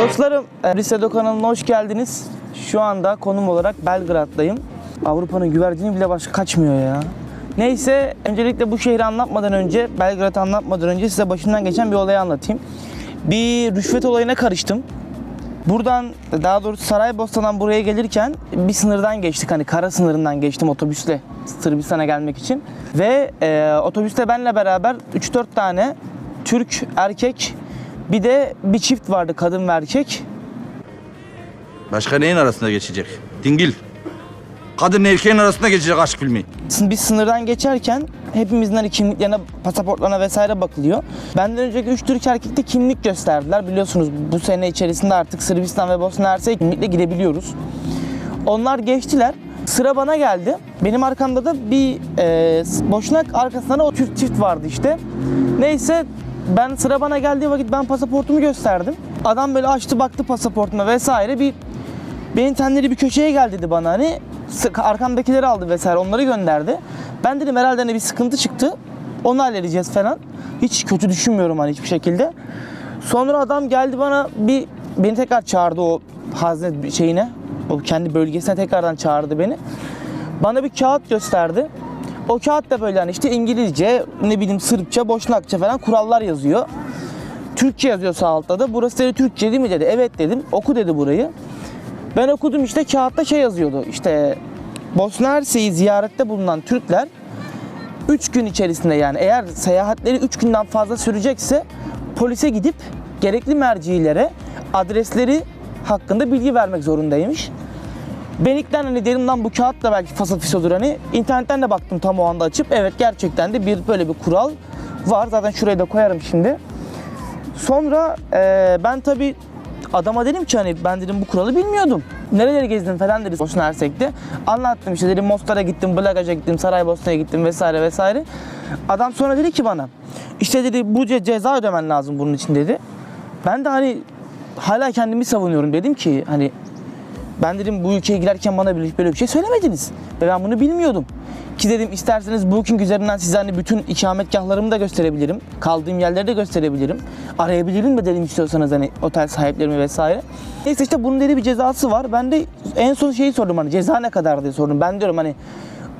Dostlarım, e, Lisedo kanalına hoş geldiniz. Şu anda konum olarak Belgrad'dayım. Avrupa'nın güvercini bile başka kaçmıyor ya. Neyse, öncelikle bu şehri anlatmadan önce, Belgrad'ı anlatmadan önce size başımdan geçen bir olayı anlatayım. Bir rüşvet olayına karıştım. Buradan, daha doğrusu Saraybosna'dan buraya gelirken bir sınırdan geçtik. Hani kara sınırından geçtim otobüsle Sırbistan'a gelmek için. Ve e, otobüste benle beraber 3-4 tane Türk erkek bir de bir çift vardı kadın ve erkek. Başka neyin arasında geçecek? Dingil. Kadın erkeğin arasında geçecek aşk filmi. Biz sınırdan geçerken hepimizin hani kimliklerine, pasaportlarına vesaire bakılıyor. Benden önceki 3 Türk erkekte kimlik gösterdiler. Biliyorsunuz bu sene içerisinde artık Sırbistan ve Bosna Hersek kimlikle gidebiliyoruz. Onlar geçtiler. Sıra bana geldi. Benim arkamda da bir e, boşnak arkasında da o Türk çift vardı işte. Neyse ben sıra bana geldiği vakit ben pasaportumu gösterdim. Adam böyle açtı baktı pasaportuma vesaire bir Benim tenleri bir köşeye gel dedi bana hani. Arkamdakileri aldı vesaire onları gönderdi. Ben dedim herhalde hani bir sıkıntı çıktı. Onu halledeceğiz falan. Hiç kötü düşünmüyorum hani hiçbir şekilde. Sonra adam geldi bana bir beni tekrar çağırdı o hazne şeyine. O kendi bölgesine tekrardan çağırdı beni. Bana bir kağıt gösterdi. O kağıt da böyle hani işte İngilizce, ne bileyim Sırpça, Boşnakça falan kurallar yazıyor. Türkçe yazıyor sağ altta da. Burası dedi Türkçe değil mi dedi. Evet dedim. Oku dedi burayı. Ben okudum işte kağıtta şey yazıyordu. İşte Bosna Hersek'i ziyarette bulunan Türkler 3 gün içerisinde yani eğer seyahatleri 3 günden fazla sürecekse polise gidip gerekli mercilere adresleri hakkında bilgi vermek zorundaymış. Ben ilkten hani dedim lan bu kağıt da belki fasafisodur hani. İnternetten de baktım tam o anda açıp. Evet gerçekten de bir böyle bir kural var. Zaten şuraya da koyarım şimdi. Sonra eee, ben tabi adama dedim ki hani ben dedim bu kuralı bilmiyordum. Nereleri gezdin falan dedi Bosna Hersek'te. Anlattım işte dedim Mostar'a gittim, Blagaç'a gittim, Saraybosna'ya gittim vesaire vesaire. Adam sonra dedi ki bana işte dedi bu ce- ceza ödemen lazım bunun için dedi. Ben de hani hala kendimi savunuyorum dedim ki hani ben dedim bu ülkeye girerken bana böyle bir şey söylemediniz. Ve ben bunu bilmiyordum. Ki dedim isterseniz Booking üzerinden size hani bütün ikametgahlarımı da gösterebilirim. Kaldığım yerleri de gösterebilirim. Arayabilirim de dedim istiyorsanız hani otel sahiplerimi vesaire. Neyse işte bunun dedi bir cezası var. Ben de en son şeyi sordum hani ceza ne kadar diye sordum. Ben diyorum hani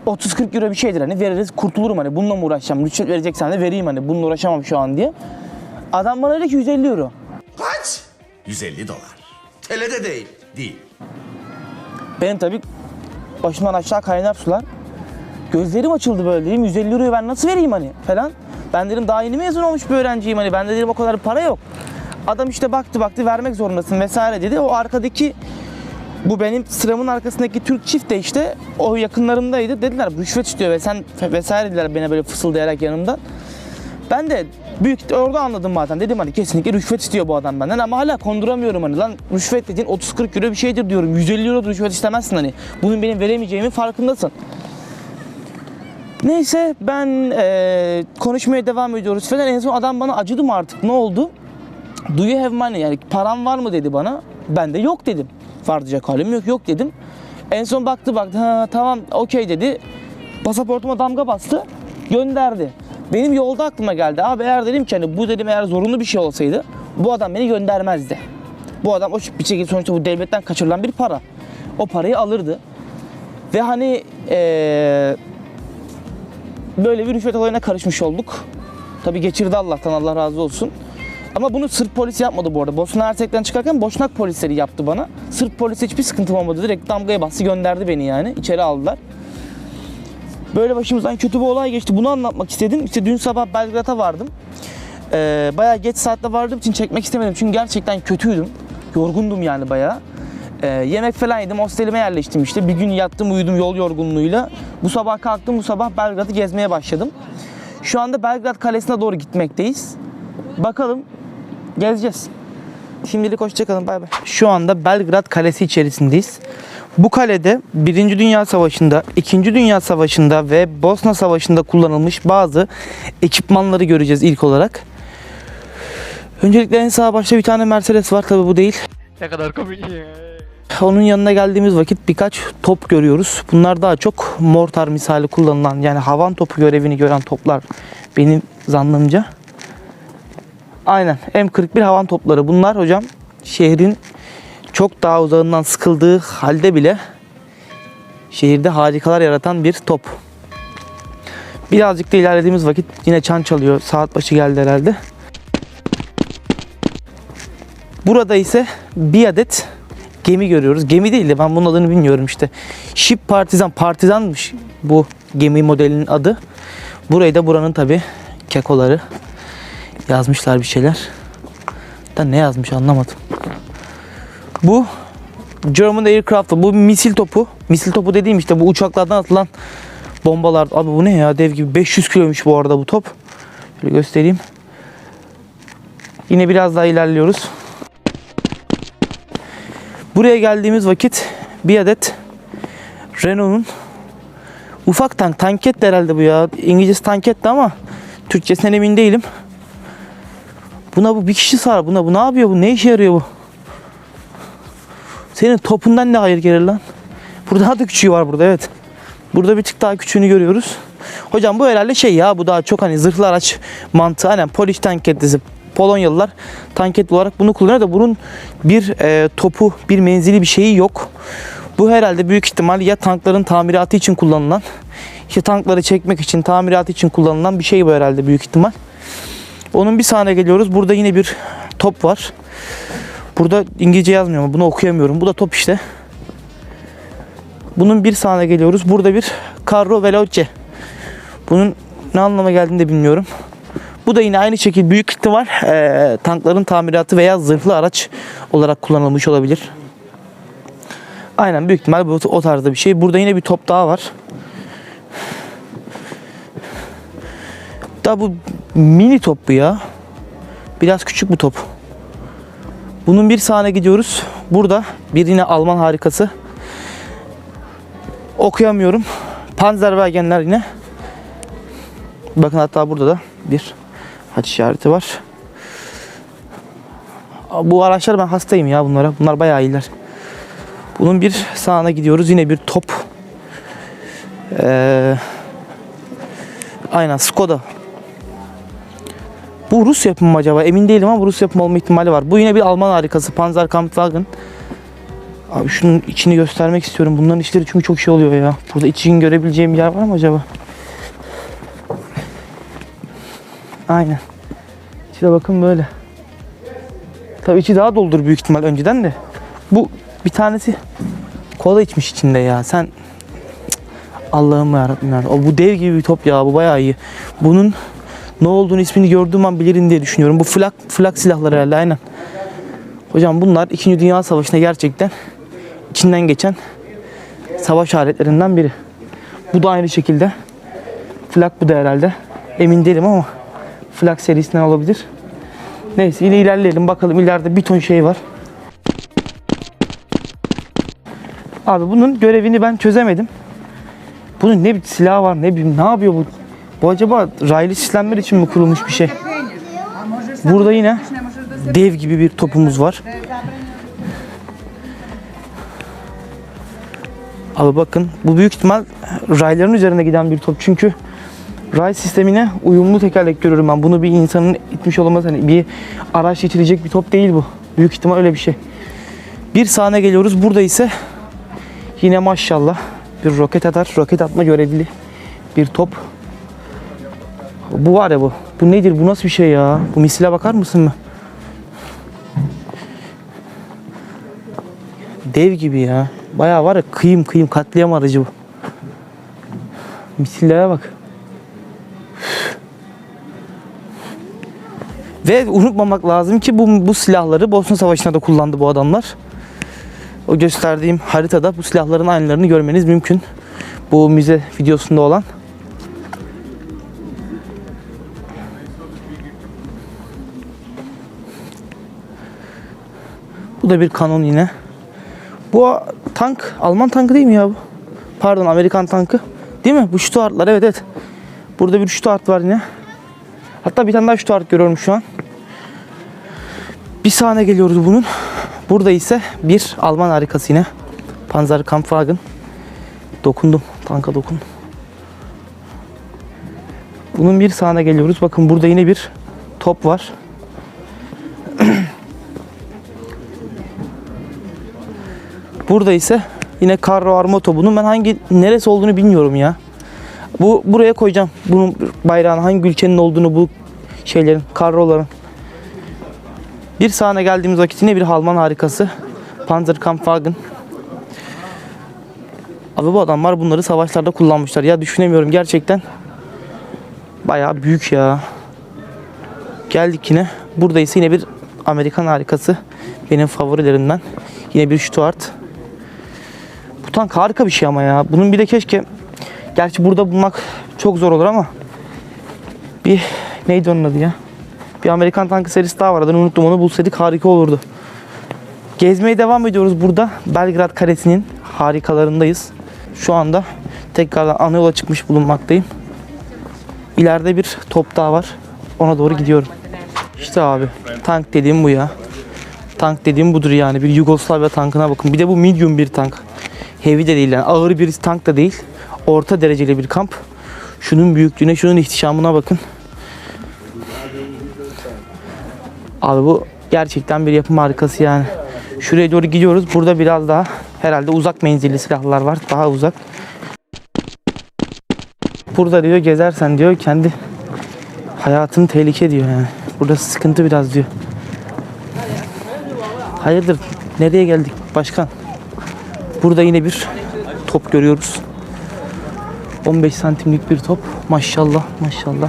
30-40 euro bir şeydir hani veririz kurtulurum hani bununla mı uğraşacağım? Rüşvet vereceksen de vereyim hani bununla uğraşamam şu an diye. Adam bana dedi ki 150 euro. Kaç? 150 dolar. TL'de değil. Değil. Benim tabii başımdan aşağı kaynar sular. Gözlerim açıldı böyle dedim 150 euroyu ben nasıl vereyim hani falan. Ben dedim daha yeni mezun olmuş bir öğrenciyim hani ben de dedim o kadar para yok. Adam işte baktı baktı vermek zorundasın vesaire dedi. O arkadaki bu benim sıramın arkasındaki Türk çift de işte o yakınlarımdaydı. Dediler rüşvet istiyor ve sen vesaire dediler bana böyle fısıldayarak yanımda. Ben de büyük orada anladım zaten. Dedim hani kesinlikle rüşvet istiyor bu adam benden ama hala konduramıyorum hani lan rüşvet dediğin 30-40 euro bir şeydir diyorum. 150 euro rüşvet istemezsin hani. Bunun benim veremeyeceğimin farkındasın. Neyse ben eee, konuşmaya devam ediyoruz falan. En son adam bana acıdı mı artık ne oldu? Do you have money yani param var mı dedi bana. Ben de yok dedim. Var halim yok yok dedim. En son baktı baktı ha tamam okey dedi. Pasaportuma damga bastı gönderdi. Benim yolda aklıma geldi. Abi eğer dedim ki hani bu dedim eğer zorunlu bir şey olsaydı bu adam beni göndermezdi. Bu adam o bir şekilde sonuçta bu devletten kaçırılan bir para. O parayı alırdı. Ve hani eee böyle bir rüşvet olayına karışmış olduk. Tabi geçirdi Allah'tan Allah razı olsun. Ama bunu Sırp polisi yapmadı bu arada. Bosna Hersek'ten çıkarken Boşnak polisleri yaptı bana. Sırp polisi hiçbir sıkıntım olmadı. Direkt damgaya bastı gönderdi beni yani. İçeri aldılar. Böyle başımızdan kötü bir olay geçti. Bunu anlatmak istedim. İşte dün sabah Belgrad'a vardım. Ee, bayağı geç saatte vardığım için çekmek istemedim. Çünkü gerçekten kötüydüm. Yorgundum yani bayağı. Ee, yemek falan yedim. Hostelime yerleştim işte. Bir gün yattım uyudum yol yorgunluğuyla. Bu sabah kalktım. Bu sabah Belgrad'ı gezmeye başladım. Şu anda Belgrad Kalesi'ne doğru gitmekteyiz. Bakalım gezeceğiz. Şimdilik hoşçakalın bay bay. Şu anda Belgrad Kalesi içerisindeyiz. Bu kalede 1. Dünya Savaşı'nda, 2. Dünya Savaşı'nda ve Bosna Savaşı'nda kullanılmış bazı ekipmanları göreceğiz ilk olarak. Öncelikle en sağ başta bir tane Mercedes var tabi bu değil. Ne kadar komik ya. Onun yanına geldiğimiz vakit birkaç top görüyoruz. Bunlar daha çok mortar misali kullanılan yani havan topu görevini gören toplar benim zannımca. Aynen M41 havan topları bunlar hocam. şehrin çok daha uzağından sıkıldığı halde bile şehirde harikalar yaratan bir top. Birazcık da ilerlediğimiz vakit yine çan çalıyor. Saat başı geldi herhalde. Burada ise bir adet gemi görüyoruz. Gemi değil de ben bunun adını bilmiyorum işte. Ship Partizan, Partizanmış bu gemi modelinin adı. Burayı da buranın tabi kekoları yazmışlar bir şeyler. Da ne yazmış anlamadım. Bu German Aircraft bu misil topu. Misil topu dediğim işte bu uçaklardan atılan bombalar. Abi bu ne ya dev gibi 500 kiloymuş bu arada bu top. Şöyle göstereyim. Yine biraz daha ilerliyoruz. Buraya geldiğimiz vakit bir adet Renault'un ufak tank, tanket de herhalde bu ya. İngilizcesi tanketti ama Türkçesinden emin değilim. Buna bu bir kişi sar. Buna bu ne yapıyor bu? Ne işe yarıyor bu? Senin topundan ne hayır gelir lan? Burada daha da küçüğü var burada evet. Burada bir tık daha küçüğünü görüyoruz. Hocam bu herhalde şey ya bu daha çok hani zırhlı araç mantığı. Aynen Polish tanketlisi. Polonyalılar tanket olarak bunu kullanıyor da bunun bir e, topu, bir menzili bir şeyi yok. Bu herhalde büyük ihtimal ya tankların tamiratı için kullanılan, ya tankları çekmek için, tamiratı için kullanılan bir şey bu herhalde büyük ihtimal. Onun bir sahne geliyoruz. Burada yine bir top var. Burada İngilizce yazmıyor ama bunu okuyamıyorum. Bu da top işte. Bunun bir sahne geliyoruz. Burada bir Carro Veloce. Bunun ne anlama geldiğini de bilmiyorum. Bu da yine aynı şekilde büyük ihtimal eee tankların tamiratı veya zırhlı araç olarak kullanılmış olabilir. Aynen büyük ihtimal bu o tarzda bir şey. Burada yine bir top daha var. Da bu mini top bu ya. Biraz küçük bu top. Bunun bir sahne gidiyoruz. Burada bir yine Alman harikası. Okuyamıyorum. Panzerwagenler yine. Bakın hatta burada da bir haç işareti var. Bu araçlar ben hastayım ya bunlara. Bunlar bayağı iyiler. Bunun bir sağına gidiyoruz. Yine bir top. Ee, aynen Skoda. Bu Rus yapımı mı acaba? Emin değilim ama Rus yapımı olma ihtimali var. Bu yine bir Alman harikası. Panzerkampfwagen. Abi şunun içini göstermek istiyorum. Bunların içleri çünkü çok şey oluyor ya. Burada için görebileceğim yer var mı acaba? Aynen. İçine bakın böyle. Tabii içi daha doldur büyük ihtimal önceden de. Bu bir tanesi kola içmiş içinde ya. Sen Allah'ım yarabbim ya. O bu dev gibi bir top ya. Bu bayağı iyi. Bunun ne olduğunu ismini gördüğüm an bilirim diye düşünüyorum. Bu flak flak silahları herhalde aynen. Hocam bunlar 2. Dünya Savaşı'nda gerçekten içinden geçen savaş aletlerinden biri. Bu da aynı şekilde. Flak bu da herhalde. Emin değilim ama flak serisinden olabilir. Neyse yine ilerleyelim bakalım ileride bir ton şey var. Abi bunun görevini ben çözemedim. Bunun ne bir silahı var ne bileyim ne yapıyor bu? Bu acaba raylı sistemler için mi kurulmuş bir şey? Burada yine dev gibi bir topumuz var. Abi bakın bu büyük ihtimal rayların üzerine giden bir top çünkü ray sistemine uyumlu tekerlek görüyorum ben. Bunu bir insanın itmiş olamaz hani bir araç itilecek bir top değil bu. Büyük ihtimal öyle bir şey. Bir sahne geliyoruz. Burada ise yine maşallah bir roket atar. Roket atma görevli bir top. Bu var ya bu. Bu nedir? Bu nasıl bir şey ya? Bu misile bakar mısın mı? Dev gibi ya. Bayağı var ya kıyım kıyım katliam aracı bu. Misillere bak. Ve unutmamak lazım ki bu, bu silahları Bosna Savaşı'nda da kullandı bu adamlar. O gösterdiğim haritada bu silahların aynılarını görmeniz mümkün. Bu müze videosunda olan. Bu da bir kanon yine. Bu tank, Alman tankı değil mi ya bu? Pardon Amerikan tankı. Değil mi? Bu Stuart'lar evet evet. Burada bir Stuart var yine. Hatta bir tane daha Stuart görüyorum şu an. Bir sahne geliyoruz bunun. Burada ise bir Alman harikası yine. Panzer Kampfwagen. Dokundum. Tanka dokundum. Bunun bir sahne geliyoruz. Bakın burada yine bir top var. Burada ise yine Carro Armato. Bunun ben hangi neresi olduğunu bilmiyorum ya. Bu buraya koyacağım. Bunun bayrağını hangi ülkenin olduğunu bu şeylerin, Carro'ların. Bir sahne geldiğimiz vakit yine bir Alman harikası. Panzerkampfwagen. Abi bu adamlar bunları savaşlarda kullanmışlar. Ya düşünemiyorum gerçekten. Bayağı büyük ya. Geldik yine. Burada ise yine bir Amerikan harikası. Benim favorilerimden. Yine bir Stuart. Tank harika bir şey ama ya. Bunun bir de keşke gerçi burada bulmak çok zor olur ama bir neydi onun adı ya? Bir Amerikan tankı serisi daha var. Adını unuttum. Onu bulsaydık harika olurdu. Gezmeye devam ediyoruz burada. Belgrad Kalesi'nin harikalarındayız. Şu anda tekrardan ana yola çıkmış bulunmaktayım. İleride bir top daha var. Ona doğru gidiyorum. İşte abi tank dediğim bu ya. Tank dediğim budur yani. Bir Yugoslavya tankına bakın. Bir de bu medium bir tank. Heavy de değil yani. Ağır bir tank da değil. Orta dereceli bir kamp. Şunun büyüklüğüne, şunun ihtişamına bakın. Abi bu gerçekten bir yapım harikası yani. Şuraya doğru gidiyoruz. Burada biraz daha herhalde uzak menzilli silahlar var. Daha uzak. Burada diyor gezersen diyor kendi hayatın tehlike diyor yani. Burası sıkıntı biraz diyor. Hayırdır? Nereye geldik başkan? Burada yine bir top görüyoruz. 15 santimlik bir top. Maşallah maşallah.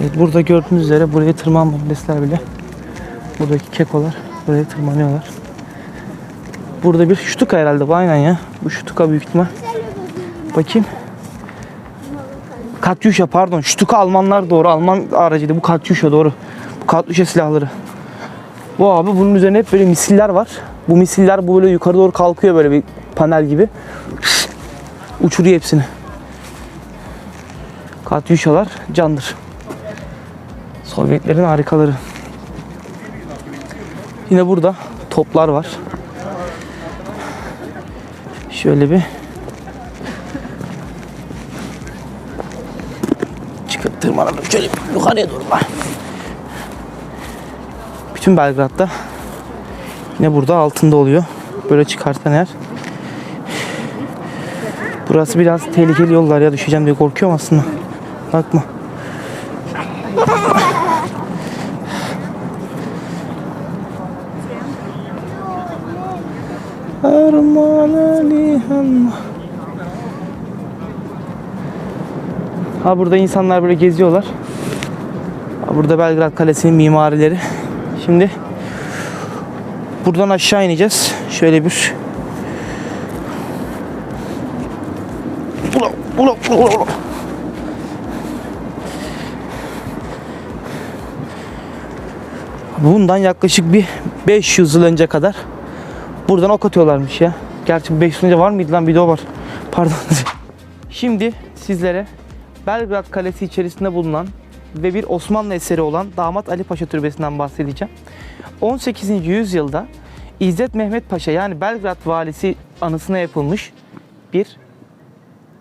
Evet, burada gördüğünüz üzere buraya tırmanmamışlar bile. Buradaki kekolar buraya tırmanıyorlar. Burada bir şutuka herhalde bu aynen ya. Bu şutuka büyük ihtimal. Bakayım. Katyuşa pardon. Şutuka Almanlar doğru. Alman aracıydı. Bu Katyuşa doğru. Bu Katyuşa silahları. Bu abi bunun üzerine hep böyle misiller var. Bu misiller bu böyle yukarı doğru kalkıyor böyle bir panel gibi. Uçuruyor hepsini. Katyuşalar candır. Sovyetlerin harikaları. Yine burada toplar var. Şöyle bir çıkıp tırmanalım şöyle yukarıya doğru. Bütün Belgrad'da yine burada altında oluyor. Böyle çıkarsan eğer. Burası biraz tehlikeli yollar ya düşeceğim diye korkuyorum aslında. Bakma. Arman Ali. Ha burada insanlar böyle geziyorlar. Ha burada Belgrad Kalesi'nin mimarileri. Şimdi buradan aşağı ineceğiz. Şöyle bir Ula, ula, ula, ula. Bundan yaklaşık bir 500 yıl önce kadar buradan ok atıyorlarmış ya. Gerçi 500 yıl önce var mıydı lan bir de o var. Pardon. Şimdi sizlere Belgrad Kalesi içerisinde bulunan ve bir Osmanlı eseri olan Damat Ali Paşa Türbesi'nden bahsedeceğim. 18. yüzyılda İzzet Mehmet Paşa yani Belgrad valisi anısına yapılmış bir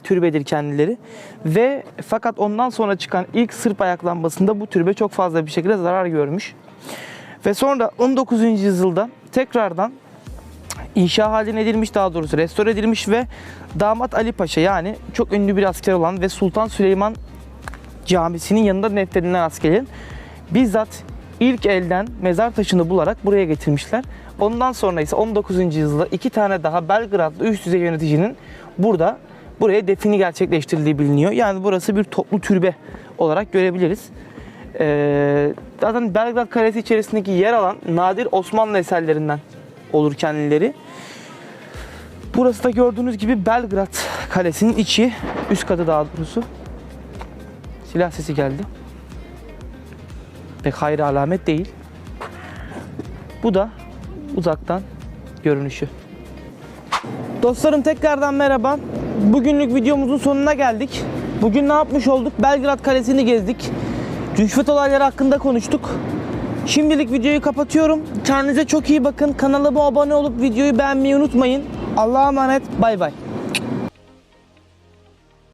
türbedir kendileri. Ve fakat ondan sonra çıkan ilk Sırp ayaklanmasında bu türbe çok fazla bir şekilde zarar görmüş. Ve sonra 19. yüzyılda tekrardan inşa haline edilmiş daha doğrusu restore edilmiş ve Damat Ali Paşa yani çok ünlü bir asker olan ve Sultan Süleyman Camisi'nin yanında nefredilen askerin bizzat ilk elden mezar taşını bularak buraya getirmişler. Ondan sonra ise 19. yüzyılda iki tane daha Belgradlı üst düzey yöneticinin burada buraya defini gerçekleştirildiği biliniyor. Yani burası bir toplu türbe olarak görebiliriz. Ee, zaten Belgrad Kalesi içerisindeki yer alan nadir Osmanlı eserlerinden olur kendileri. Burası da gördüğünüz gibi Belgrad Kalesi'nin içi, üst katı daha doğrusu. Silah sesi geldi. Pek hayır alamet değil. Bu da uzaktan görünüşü. Dostlarım tekrardan merhaba. Bugünlük videomuzun sonuna geldik. Bugün ne yapmış olduk? Belgrad Kalesi'ni gezdik. Rüşvet olayları hakkında konuştuk. Şimdilik videoyu kapatıyorum. Kendinize çok iyi bakın. Kanalıma abone olup videoyu beğenmeyi unutmayın. Allah'a emanet. Bay bay.